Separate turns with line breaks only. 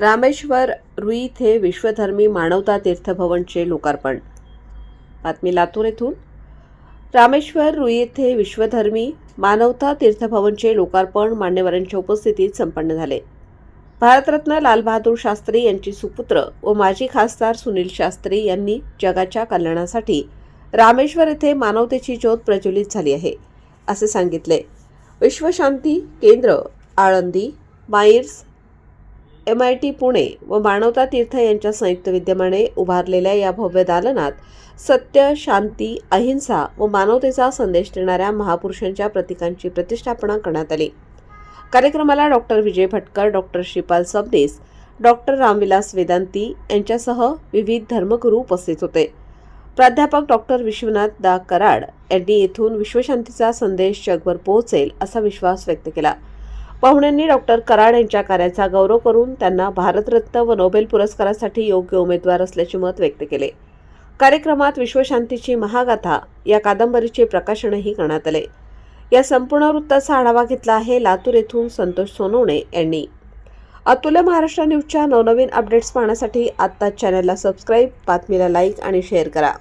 रामेश्वर रुई येथे विश्वधर्मी मानवता तीर्थभवनचे लोकार्पण. बातमी लातूर येथून. रामेश्वर रुई येथे विश्वधर्मी मानवता तीर्थभवनचे लोकार्पण मान्यवरांच्या उपस्थितीत संपन्न झाले. भारतरत्न लालबहादूर शास्त्री यांची सुपुत्र व माजी खासदार सुनील शास्त्री यांनी जगाच्या कल्याणासाठी रामेश्वर येथे मानवतेची ज्योत प्रज्वलित झाली आहे असे सांगितले. Vishwashanti Kendra Alandi MAEER's M I T Pune व मानवता तीर्थ यांच्या संयुक्त विद्यमाने उभारलेल्या या भव्य दालनात सत्य शांती अहिंसा व मानवतेचा संदेश देणाऱ्या महापुरुषांच्या प्रतीकांची प्रतिष्ठापना करण्यात आली. कार्यक्रमाला doctor Vijay Bhatkar doctor Shripal Sabnis doctor Ramvilas Vedanti यांच्यासह विविध धर्मगुरू उपस्थित होते. प्राध्यापक डॉक्टर विश्वनाथ दा कराड यांनी येथून विश्वशांतीचा संदेश जगभर पोहोचेल असा विश्वास व्यक्त केला. पाहुण्यांनी डॉक्टर कराड यांच्या कार्याचा गौरव करून त्यांना भारतरत्न व नोबेल पुरस्कारासाठी योग्य उमेदवार असल्याचे मत व्यक्त केले. कार्यक्रमात विश्वशांतीची महागाथा या कादंबरीचे प्रकाशनही करण्यात आले. या संपूर्ण वृत्ताचा आढावा घेतला आहे लातूर येथून संतोष सोनवणे यांनी. अतुल्य महाराष्ट्र न्यूजच्या नवनवीन अपडेट्स पाहण्यासाठी आत्ताच चॅनलला सबस्क्राईब बातमीला लाईक आणि शेअर करा.